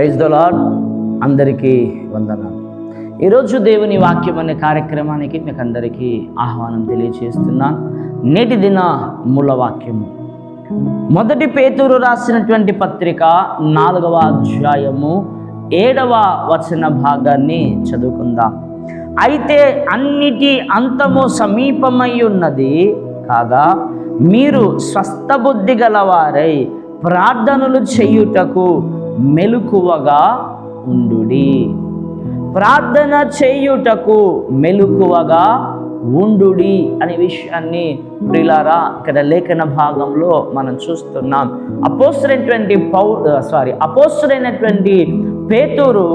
Praise the lord అందరికీ వందనాలు. ఈరోజు దేవుని వాక్యం అనే కార్యక్రమానికి మీకు అందరికీ ఆహ్వానం తెలియజేస్తున్నాను నేటి దిన మూల వాక్యము. మొదటి పేతురు రాసినటువంటి పత్రిక నాలుగవ అధ్యాయము ఏడవ వచన భాగాన్ని చదువుకుందాం. అయితే అన్నిటి అంతము సమీపమై ఉన్నది కాగా మీరు స్వస్థ బుద్ధి గలవారై ప్రార్థనలు చేయుటకు మెలకువగా ఉండుడి. ప్రార్థన చేయుటకు మెలకువగా ఉండుడి అనే విషయాన్ని ప్రిలారా ఇక్కడ లేఖన భాగంలో మనం చూస్తున్నాం. అపోసరైనటువంటి పౌ సారీ అపోసరైనటువంటి పేతురు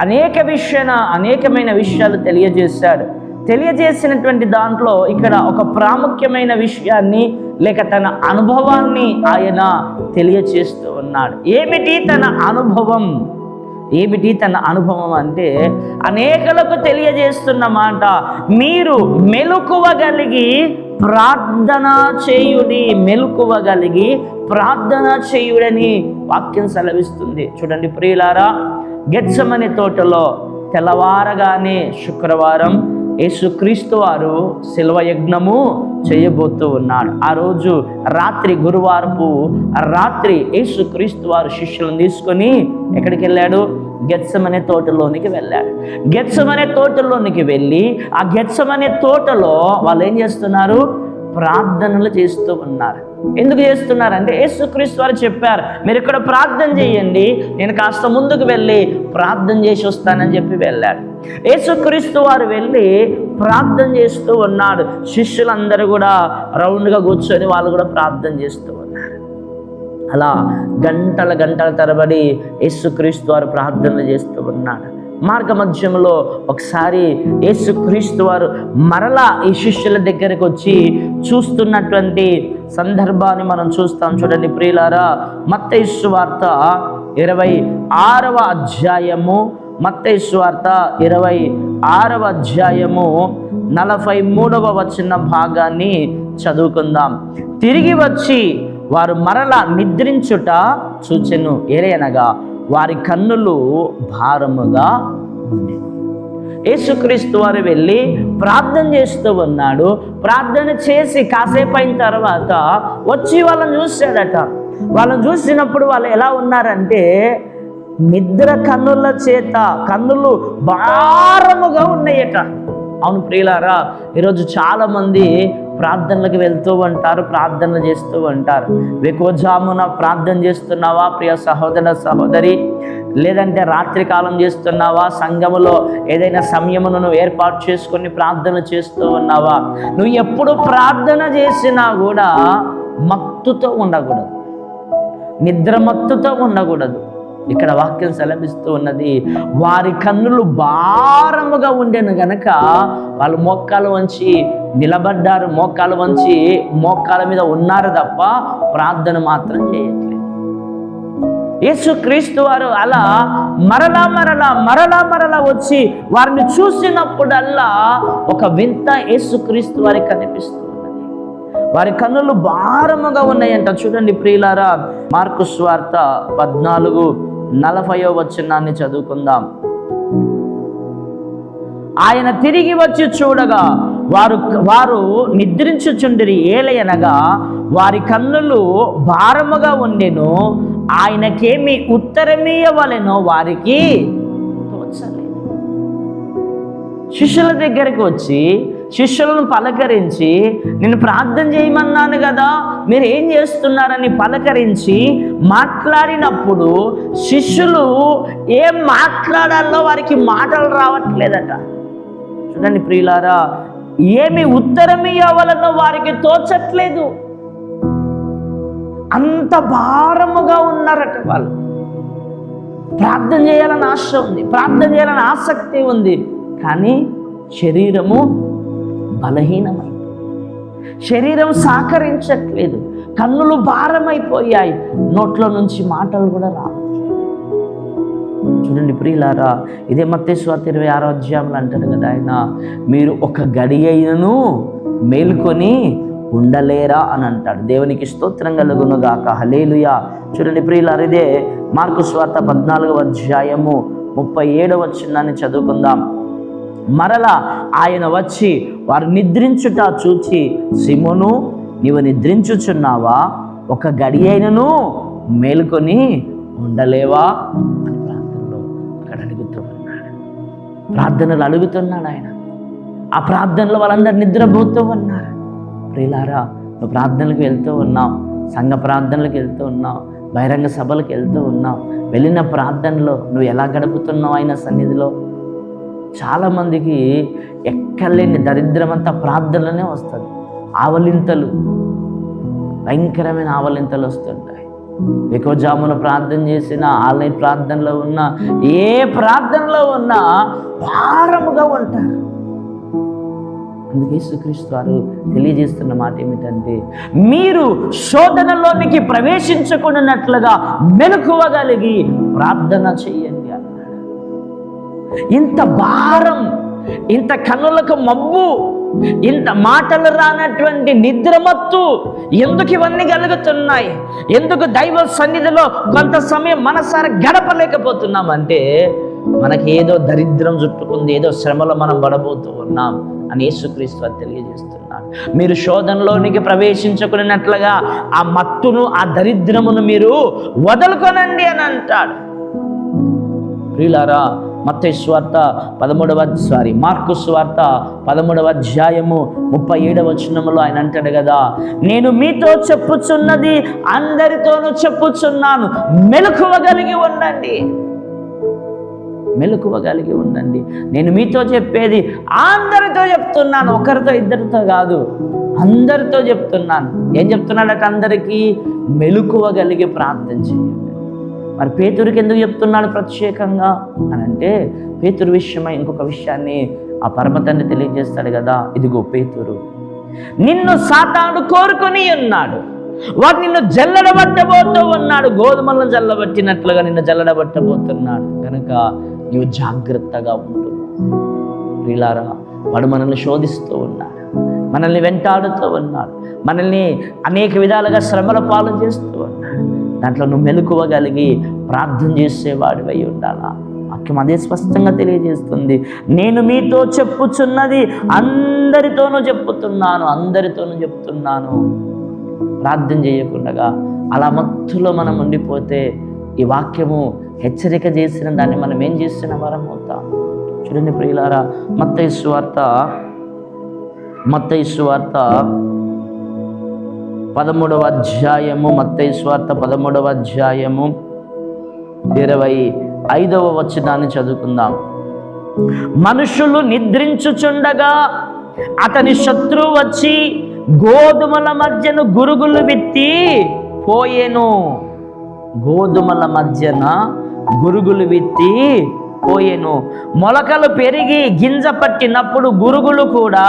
అనేక విషయాన అనేకమైన విషయాలు తెలియజేశాడు. తెలియజేసినటువంటి దాంట్లో ఇక్కడ ఒక ప్రాముఖ్యమైన విషయాన్ని లేక తన అనుభవాన్ని ఆయన తెలియచేస్తూ ఉన్నాడు. ఏమిటి తన అనుభవం? ఏమిటి తన అనుభవం అంటే అనేకలకు తెలియజేస్తున్న మాట మీరు మెలకువగలిగి ప్రార్థన చేయుడి మెలకువగలిగి ప్రార్థన చేయుడని వాక్యం సెలవిస్తుంది. చూడండి ప్రియులారా గెచ్చమని తోటలో తెల్లవారగానే శుక్రవారం యేసుక్రీస్తు వారు శిల్వ యజ్ఞము చేయబోతూ ఉన్నాడు ఆ రోజు రాత్రి గురువారపు రాత్రి యేసుక్రీస్తు వారు శిష్యులను తీసుకొని ఎక్కడికి వెళ్ళాడు? గెత్సమనే తోటలోనికి వెళ్ళాడు. గెత్సమనే తోటలోనికి వెళ్ళి ఆ గెత్సమనే తోటలో వాళ్ళు ఏం చేస్తున్నారు? ప్రార్థనలు చేస్తూ ఉన్నారు. ఎందుకు చేస్తున్నారంటే యేసుక్రీస్తు వారు చెప్పారు మీరు ఇక్కడ ప్రార్థన చేయండి నేను కాస్త ముందుకు వెళ్ళి ప్రార్థన చేసి వస్తానని చెప్పి వెళ్ళాడు. యేసుక్రీస్తు వారు వెళ్ళి ప్రార్థన చేస్తూ ఉన్నాడు శిష్యులందరూ కూడా రౌండ్గా కూర్చొని వాళ్ళు కూడా ప్రార్థన చేస్తూ ఉన్నారు. అలా గంటల గంటల తరబడి యేసుక్రీస్తు వారు ప్రార్థనలు చేస్తూ ఉన్నాడు మార్గమధ్యంలో ఒకసారి యేసుక్రీస్తు వారు మరలా ఈ శిష్యుల దగ్గరకు వచ్చి చూస్తున్నటువంటి సందర్భాన్ని మనం చూస్తాం. చూడండి ప్రియులారా మత్తైసు వార్త ఇరవై ఆరవ అధ్యాయము మత్తైసు వార్త ఇరవై ఆరవ అధ్యాయము నలభై మూడవ వచ్చిన భాగాన్ని చదువుకుందాం. తిరిగి వచ్చి వారు మరల నిద్రించుట చూచెను. ఏలయనగా వారి కన్నులు భారముగా ఉండేవి యేసుక్రీస్తు వారు వెళ్ళి ప్రార్థన చేస్తూ ఉన్నాడు. ప్రార్థన చేసి కాసేపు అయిన తర్వాత వచ్చి వాళ్ళని చూశాడట. వాళ్ళని చూసినప్పుడు వాళ్ళు ఎలా ఉన్నారంటే నిద్ర కన్నుల చేత కన్నులు భారముగా ఉన్నాయట. అవును ప్రియులారా ఈరోజు చాలామంది ప్రార్థనలకు వెళ్తూ ఉంటారు ప్రార్థనలు చేస్తూ ఉంటారు. ఎక్కువజామున ప్రార్థన చేస్తున్నావా? ప్రియ సహోదర సహోదరి లేదంటే రాత్రి కాలం చేస్తున్నావా? సంఘములో ఏదైనా సమయమును నువ్వు ఏర్పాటు చేసుకొని ప్రార్థన చేస్తూ ఉన్నావా? నువ్వు ఎప్పుడు ప్రార్థన చేసినా కూడా మత్తుతో ఉండకూడదు. నిద్రమత్తుతో ఉండకూడదు. ఇక్కడ వాక్యం సెలవిస్తూ ఉన్నది వారి కన్నులు భారముగా ఉండేను గనక వాళ్ళు మోకాలు వంచి నిలబడ్డారు మోకాలు వంచి మోకాల మీద ఉన్నారు తప్ప ప్రార్థన మాత్రం చేయట్లేదు. యేసు క్రీస్తు వారు అలా మరలా మరలా మరలా మరలా వచ్చి వారిని చూసినప్పుడల్లా ఒక వింత యేసు క్రీస్తు వారికి కనిపిస్తుంది వారి కన్నులు భారముగా ఉన్నాయంట. చూడండి ప్రియులారా మార్కు స్వార్త పద్నాలుగు నలభయో వచనాన్ని చదువుకుందాం. ఆయన తిరిగి వచ్చి చూడగా వారు వారు నిద్రించుచుండిరి ఏలయనగా వారి కన్నులు భారముగా ఉండెను ఆయనకేమి ఉత్తరమీయవలెనో వారికి తోచలేదు. శిష్యుల దగ్గరికి వచ్చి శిష్యులను పలకరించి నేను ప్రార్థన చేయమన్నాను కదా మీరు ఏం చేస్తున్నారని పలకరించి మాట్లాడినప్పుడు శిష్యులు ఏం మాట్లాడాలో వారికి మాటలు రావట్లేదట. చూడండి ప్రియులారా ఏమి ఉత్తరం ఇవ్వాలనో వారికి తోచట్లేదు. అంత భారముగా ఉన్నారట వాళ్ళు. ప్రార్థన చేయాలని ఆశ ఉంది ప్రార్థన చేయాలని ఆసక్తి ఉంది కానీ శరీరము బలహీనమై శరీరం సహకరించట్లేదు. కన్నులు భారమైపోయాయి. నోట్లో నుంచి మాటలు కూడా రా చూడండి ప్రియులారా ఇదే మత్తేశ్వాత ఇరవై ఆరో అధ్యాయంలో అంటారు కదా ఆయన మీరు ఒక గడి అయినను మేల్కొని ఉండలేరా అని అంటాడు. దేవునికి స్తోత్రం కలుగునుగాక. హలేలుయా చూడండి ప్రియులు ఇదే మార్కు స్వార్త పద్నాలుగవ అధ్యాయము ముప్పై ఏడవ చిన్నాన్ని చదువుకుందాం. మరలా ఆయన వచ్చి వారు నిద్రించుట చూచి సిమోను నీవు నిద్రించుచున్నావా? ఒక గడి అయినను మేలుకొని ఉండలేవా? అని ప్రార్థనలో అక్కడ అడుగుతూ ఉన్నాడు ప్రార్థనలు అడుగుతున్నాడు ఆయన. ఆ ప్రార్థనలో వాళ్ళందరూ నిద్రపోతూ ఉన్నారు. ప్రియులారా నువ్వు ప్రార్థనలకు వెళ్తూ ఉన్నావు సంఘ ప్రార్థనలకు వెళ్తూ ఉన్నావు బహిరంగ సభలకు వెళ్తూ ఉన్నావు. వెళ్ళిన ప్రార్థనలో నువ్వు ఎలా గడుపుతున్నావు ఆయన సన్నిధిలో? చాలామందికి ఎక్కలేని దరిద్రం అంతా ప్రార్థనలోనే వస్తుంది. ఆవలింతలు భయంకరమైన ఆవలింతలు వస్తుంటాయి. ఎక్కువ జామున ప్రార్థన చేసిన ఆలయ ప్రార్థనలో ఉన్న ఏ ప్రార్థనలో ఉన్నా భారముగా ఉంటారు. అందుకే యేసుక్రీస్తు వారు తెలియజేస్తున్న మాట ఏమిటంటే మీరు శోధనలోనికి ప్రవేశించకుండానట్లుగా మెలకువగలిగి ప్రార్థన చెయ్యండి ఇంత భారం ఇంత కన్నులకు మబ్బు ఇంత మాటలు రానటువంటి నిద్రమత్తు ఎందుకు ఇవన్నీ కలుగుతున్నాయి? ఎందుకు దైవ సన్నిధిలో కొంత సమయం మనసారా గడపలేకపోతున్నామంటే మనకి ఏదో దరిద్రం చుట్టుకుంది ఏదో శ్రమలో మనం పడబోతూ ఉన్నాం అని యేసుక్రీస్తు వారు తెలియజేస్తున్నాడు మీరు శోధనలోనికి ప్రవేశించుకున్నట్లుగా ఆ మత్తును ఆ దరిద్రమును మీరు వదులుకొనండి అని అంటాడు. ప్రియులారా మత్తయి స్వార్త పదమూడవ సారీ. మార్కు స్వార్త పదమూడవ అధ్యాయము ముప్పై ఏడవ వచనములో ఆయన అంటాడు కదా నేను మీతో చెప్పుచున్నది అందరితోనూ చెప్పుచున్నాను. మెలకువగలిగి ఉండండి. మెలకువ కలిగి ఉండండి. నేను మీతో చెప్పేది అందరితో చెప్తున్నాను. ఒకరితో ఇద్దరితో కాదు అందరితో చెప్తున్నాను. ఏం చెప్తున్నాడట అందరికీ? మెలకువ కలిగి ప్రార్థన చేయండి. మరి పేతురికి ఎందుకు చెప్తున్నాడు ప్రత్యేకంగా? అని అంటే పేతురు విషయమై ఇంకొక విషయాన్ని ఆ పరమతండ్రి తెలియజేస్తాడు కదా. ఇదిగో పేతురు నిన్ను సాతాను కోరుకొని ఉన్నాడు. వాడు నిన్ను జల్లడబట్టబోతూ ఉన్నాడు. గోధుమలను జల్లబట్టినట్లుగా నిన్ను జల్లడబట్టబోతున్నాడు. కనుక నీవు జాగ్రత్తగా ఉండు. ప్రియులారా వాడు మనల్ని శోధిస్తూ ఉన్నాడు. మనల్ని వెంటాడుతూ ఉన్నాడు. మనల్ని అనేక విధాలుగా శ్రమల పాలు చేస్తూ ఉన్నాడు. దాంట్లో నువ్వు మెలుకువగలిగి ప్రార్థన చేసేవాడివై ఉండాలా? వాక్యం అదే స్పష్టంగా తెలియజేస్తుంది. నేను మీతో చెప్పుచున్నది అందరితోనూ చెప్పుతున్నాను అందరితోనూ చెప్తున్నాను. ప్రార్థన చేయకుండా అలా మత్తులో మనం ఉండిపోతే ఈ వాక్యము హెచ్చరిక చేసిన దాన్ని మనం ఏం చేసిన వరం అవుతాం? చూడండి ప్రియులారా మత్త ఇసు వార్త మత్త ఇసు వార్త పదమూడవ అధ్యాయము మత్తయి పదమూడవ అధ్యాయము ఇరవై ఐదవ వచనాన్ని చదువుకుందాం. మనుషులు నిద్రించుచుండగా అతని శత్రువు వచ్చి గోధుమల మధ్యను గురుగులు విత్తి పోయేను. గోధుమల మధ్యన గురుగులు విత్తి పోయేను. మొలకలు పెరిగి గింజ పట్టినప్పుడు గురుగులు కూడా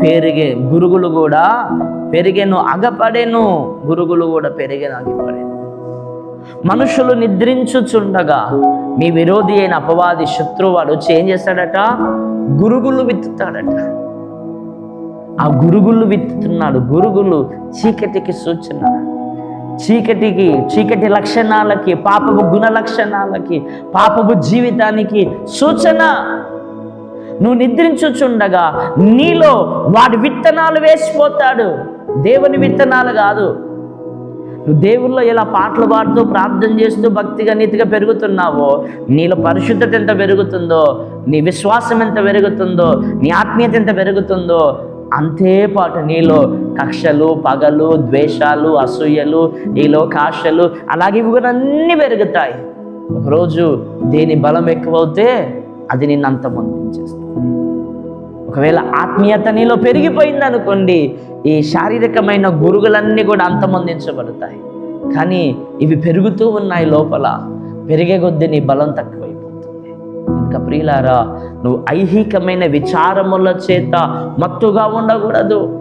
పెరిగే గురుగులు కూడా పెరిగేను అగపడేను. గురుగులు కూడా పెరిగేను అగిపడేను. మనుషులు నిద్రించుచుండగా మీ విరోధి అయిన అపవాది శత్రువు వాడు వచ్చి ఏం చేస్తాడట? గురుగులు విత్తుతాడట. ఆ గురుగులు విత్తుతున్నాడు. గురుగులు చీకటికి సూచన. చీకటికి చీకటి లక్షణాలకి పాపపు గుణ లక్షణాలకి పాపపు జీవితానికి సూచన. నువ్వు నిద్రించుచుండగా నీలో వాడి విత్తనాలు వేసిపోతాడు. దేవుని విత్తనాలు కాదు. నువ్వు దేవుల్లో ఎలా పాటలు పాడుతూ ప్రార్థన చేస్తూ భక్తిగా నీతిగా పెరుగుతున్నావో నీలో పరిశుద్ధత ఎంత పెరుగుతుందో నీ విశ్వాసం ఎంత పెరుగుతుందో నీ ఆత్మీయత ఎంత పెరుగుతుందో అంతే పాటు నీలో కక్షలు పగలు ద్వేషాలు అసూయలు నీలో కాశలు అలాగే ఇవి కూడా అన్నీ పెరుగుతాయి. ఒకరోజు దేని బలం ఎక్కువవుతే అది నిన్ను అంతమొందించేస్తుంది ఒకవేళ ఆత్మీయత నీలో పెరిగిపోయింది అనుకోండి ఈ శారీరకమైన గురుగులన్నీ కూడా అంతమొందించబడతాయి కానీ ఇవి పెరుగుతూ ఉన్నాయి లోపల పెరిగే కొద్దీ నీ బలం తక్కువైపోతుంది. ఇంకా ప్రియులారా నువ్వు ఐహికమైన విచారముల చేత మత్తుగా ఉండకూడదు.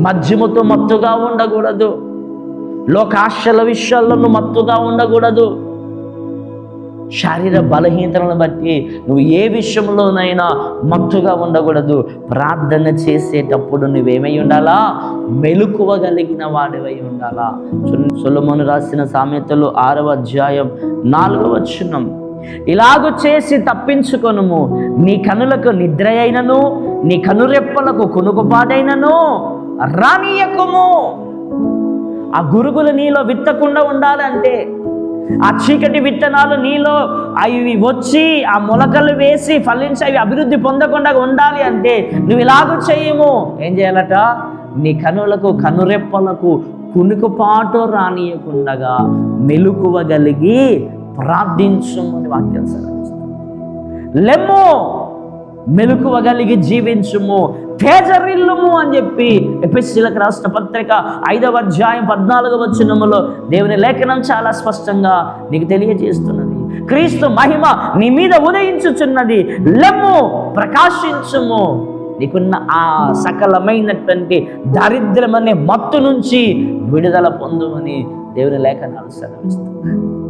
మధ్యముతో మత్తుగా ఉండకూడదు. లోకాశల విషయాల్లో నువ్వు మత్తుగా ఉండకూడదు. శారీర బలహీనతలను బట్టి నువ్వు ఏ విషయంలోనైనా మత్తుగా ఉండకూడదు. ప్రార్థన చేసేటప్పుడు నువ్వేమై ఉండాలా? మెలకువగలిగిన వాడివై ఉండాలా? సులమను రాసిన సామెతలు ఆరవ అధ్యాయం నాలుగవ వచనం. ఇలాగ చేసి తప్పించుకొనుము. నీ కనులకు నిద్ర అయినను నీ కనురెప్పలకు కొనుకుపాటైనను రానియకుము ఆ గురుగులు నీలో విత్తకుండా ఉండాలంటే ఆ చీకటి విత్తనాలు నీలో అవి వచ్చి ఆ మొలకలు వేసి ఫలించి అవి అభివృద్ధి పొందకుండా ఉండాలి అంటే నువ్వు ఇలాగూ చేయము. ఏం చేయాలట? నీ కనులకు కనురెప్పలకు కునుకుపాటు రానియకుండగా మెలుకువగలిగి ప్రార్థించుము అని వాక్యం సెలవిస్తాం లెమ్ము! మెలకువగలిగి జీవించుము. పేదరిల్లుము అని చెప్పి ఎపిస్సీలకు రాష్ట్ర పత్రిక ఐదవ అధ్యాయం పద్నాలుగవ వచనములో దేవుని లేఖనం చాలా స్పష్టంగా నీకు తెలియజేస్తున్నది. క్రీస్తు మహిమ నీ మీద ఉదయించుచున్నది. లెమ్ము ప్రకాశించుము. నీకున్న ఆ సకలమైనటువంటి దరిద్రమనే మత్తు నుంచి విడుదల పొందుమని దేవుని లేఖనాలు సెలవిస్తున్నాయి.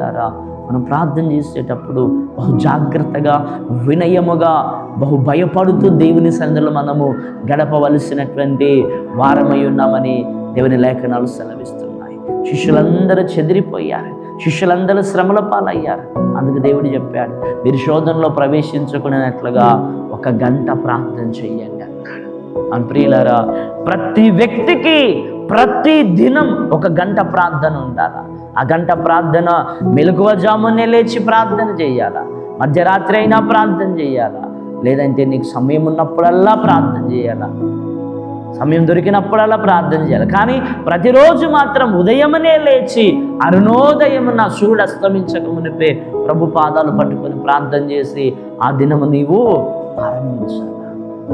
కనుక మనం ప్రార్థన చేసేటప్పుడు బహు జాగ్రత్తగా వినయముగా బహు భయపడుతూ దేవుని సన్నిధిలో మనము గడపవలసినటువంటి వారమై ఉన్నామని దేవుని లేఖనాలు సెలవిస్తున్నాయి. శిష్యులందరూ చెదిరిపోయారు. శిష్యులందరూ శ్రమల పాలయ్యారు. అందుకు దేవుడు చెప్పాడు మీరు శోధనలో ప్రవేశించుకునేట్లుగా ఒక గంట ప్రార్థన చెయ్యండి అన్నాడు. అని ప్రియులారా ప్రతి వ్యక్తికి ప్రతి దినం ఒక గంట ప్రార్థన ఉండాలా? ఆ గంట ప్రార్థన మెలకువజామునే లేచి ప్రార్థన చేయాలా? మధ్యరాత్రి అయినా ప్రార్థన చేయాలా? లేదంటే నీకు సమయం ఉన్నప్పుడల్లా ప్రార్థన చేయాలా? సమయం దొరికినప్పుడల్లా ప్రార్థన చేయాలి? కానీ ప్రతిరోజు మాత్రం ఉదయమనే లేచి అరుణోదయమున సూర్యుడు అస్తమించక మునిపే ప్రభు పాదాలు పట్టుకొని ప్రార్థన చేసి ఆ దినము నీవు ప్రారంభించాలి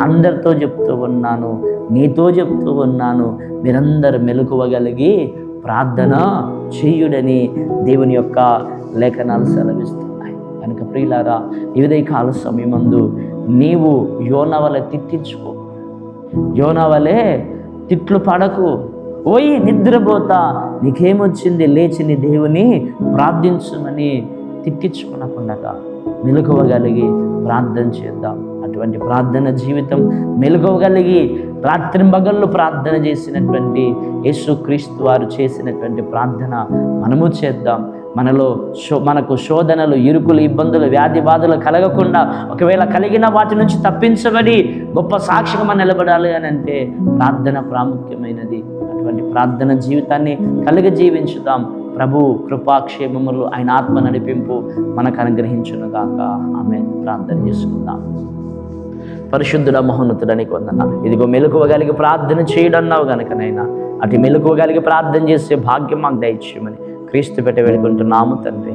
అందరితో చెప్తూ ఉన్నాను నీతో చెప్తూ ఉన్నాను మీరందరూ మెలకువగలిగి ప్రార్థన చేయుడని దేవుని యొక్క లేఖనాలు సెలవిస్తున్నాయి. కనుక ప్రియులారా ఇవిదే కాల సమయమందు నీవు యోనవల తిట్టించుకో. యోనవలే తిట్లు పడకు. ఓయి నిద్రపోతా. నీకేమొచ్చింది? లేచిని దేవుని ప్రార్థించమని తిట్టించుకునకుండా మెలకువగలిగి ప్రార్థన చేద్దాం. చేసినటువంటి ప్రార్థన జీవితం మెలుగవగలిగి రాత్రి మగళ్ళు ప్రార్థన చేసినటువంటి యేసుక్రీస్తు వారు చేసినటువంటి ప్రార్థన మనము చేద్దాం. మనలో శో మనకు శోధనలు ఇరుకులు ఇబ్బందులు వ్యాధి బాధలు కలగకుండా ఒకవేళ కలిగిన వాటి నుంచి తప్పించబడి గొప్ప సాక్షిగా మనం నిలబడాలి అని అంటే ప్రార్థన ప్రాముఖ్యమైనది. అటువంటి ప్రార్థన జీవితాన్ని కలిగి జీవించుదాం. ప్రభు కృపాక్షేమములు ఆయన ఆత్మ నడిపింపు మనకు అనుగ్రహించునుగాక. ఆమె ప్రార్థన చేసుకుందాం. పరిశుద్ధుడ మహోన్నతుడానికి వందన. ఇదిగో మెలకువగలిగి ప్రార్థన చేయడన్నావు గనుకనైనా అటు మెలకువగలిగి ప్రార్థన చేసే భాగ్యం మాకు దయచేయమని క్రీస్తు పెట్టి వేడుకుంటున్నాము తండ్రి.